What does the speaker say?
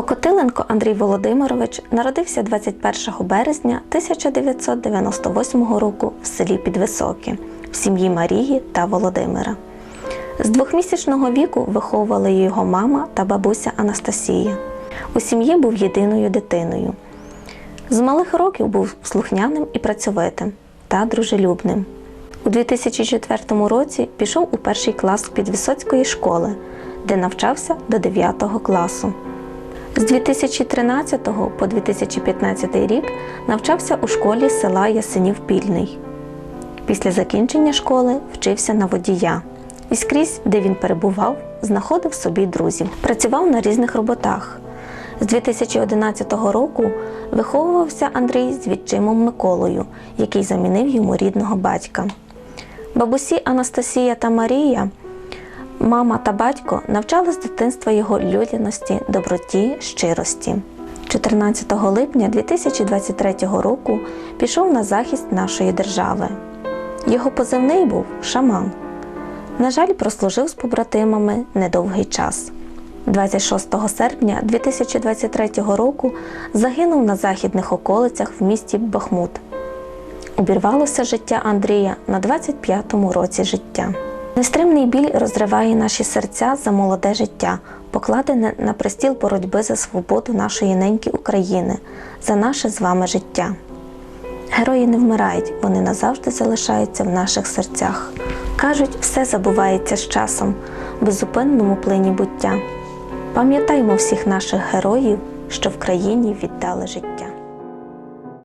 Котиленко Андрій Володимирович народився 21 березня 1998 року в селі Підвисоке в сім'ї Марії та Володимира. З двохмісячного віку виховували його мама та бабуся Анастасія. У сім'ї був єдиною дитиною. З малих років був слухняним і працьовитим та дружелюбним. У 2004 році пішов у перший клас Підвисоцької школи, де навчався до 9 класу. З 2013 по 2015 рік навчався у школі села Ясенів Пільний. Після закінчення школи вчився на водія і скрізь, де він перебував, знаходив собі друзів. Працював на різних роботах. З 2011 року виховувався Андрій з відчимом Миколою, який замінив йому рідного батька. Бабусі Анастасія та Марія, мама та батько навчали з дитинства його людяності, доброті, щирості. 14 липня 2023 року пішов на захист нашої держави. Його позивний був шаман. На жаль, прослужив з побратимами недовгий час. 26 серпня 2023 року загинув на західних околицях в місті Бахмут. Обірвалося життя Андрія на 25-му році життя. Нестримний біль розриває наші серця за молоде життя, покладене на пристіл боротьби за свободу нашої неньки України, за наше з вами життя. Герої не вмирають, вони назавжди залишаються в наших серцях. Кажуть, все забувається з часом, в безупинному плині буття. Пам'ятаймо всіх наших героїв, що в країні віддали життя.